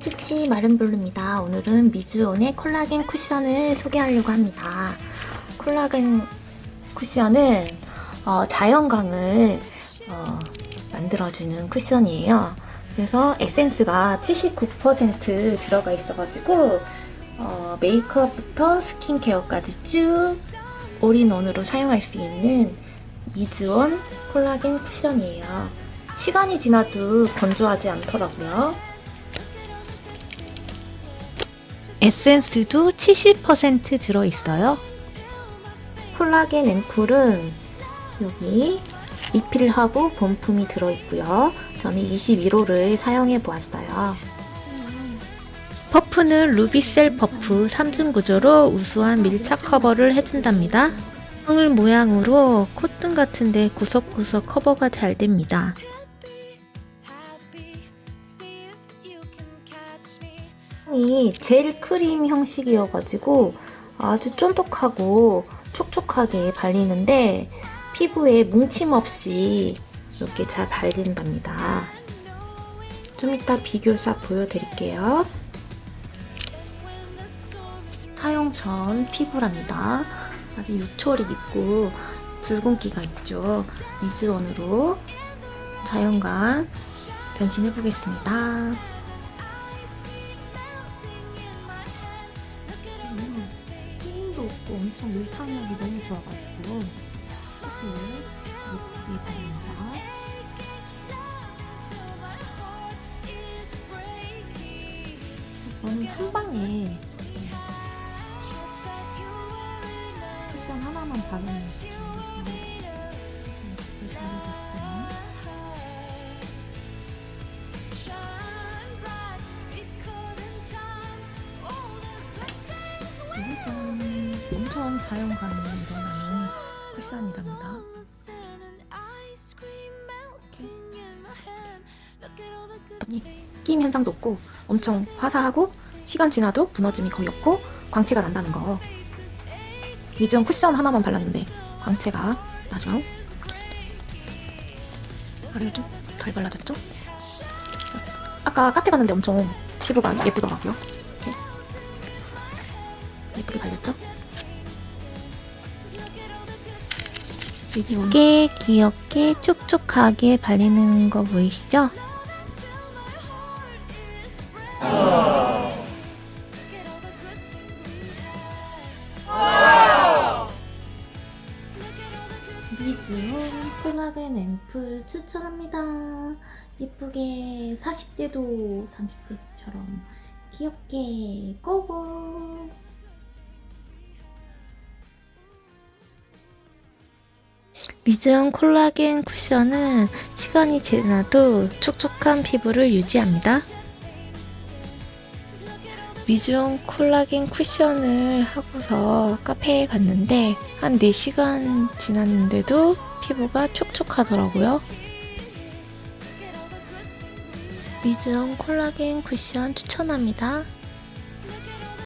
치치 마른블루입니다. 오늘은 미주온의 콜라겐 쿠션을 소개하려고 합니다. 콜라겐 쿠션은 어, 자연광을 어, 만들어주는 쿠션이에요. 그래서 에센스가 79% 들어가 있어가지고 어, 메이크업부터 스킨케어까지 쭉 올인원으로 사용할 수 있는 미즈온 콜라겐 쿠션이에요. 시간이 지나도 건조하지 않더라고요. 에센스도 70% 들어있어요. 콜라겐 앰플은 여기 리필하고 본품이 들어있고요. 저는 21호를 사용해 보았어요. 퍼프는 루비셀 퍼프 3중 구조로 우수한 밀착 커버를 해준답니다. 황을 모양으로 콧등 같은데 구석구석 커버가 잘 됩니다. 이 젤 크림 형식이어가지고 아주 쫀득하고 촉촉하게 발리는데 피부에 뭉침 없이 이렇게 잘 발린답니다. 좀 이따 비교사 보여드릴게요. 사용 전 피부랍니다. 아직 유철이 있고 붉은기가 있죠. 미즈원으로 사용간 변신해 보겠습니다. 음, 힘도 없고 엄청 밀착력이 너무 좋아가지고 피부에 예쁘게 바릅니다. 저는 한 방에 쿠션 하나만 바르겠어요. 짜잔! 엄청 자연감이 일어나는 쿠션이랍니다. 끼임 현상도 없고 엄청 화사하고 시간 지나도 무너짐이 거의 없고 광채가 난다는 거. 미즈온 쿠션 하나만 발랐는데 광채가 나죠. 아래에 좀덜 발라졌죠? 아까 카페 갔는데 엄청 피부가 예쁘더라고요. 이렇게 예쁘게 발렸죠? 귀엽게 귀엽게 촉촉하게 발리는 거 보이시죠? 미즈온 콜라겐 앰플 추천합니다. 예쁘게 40대도 30대처럼 귀엽게 고고! 미즈온 콜라겐 쿠션은 시간이 지나도 촉촉한 피부를 유지합니다. 미즈온 콜라겐 쿠션을 하고서 카페에 갔는데 한 4시간 지났는데도 피부가 촉촉하더라고요. 미즈온 콜라겐 쿠션 추천합니다.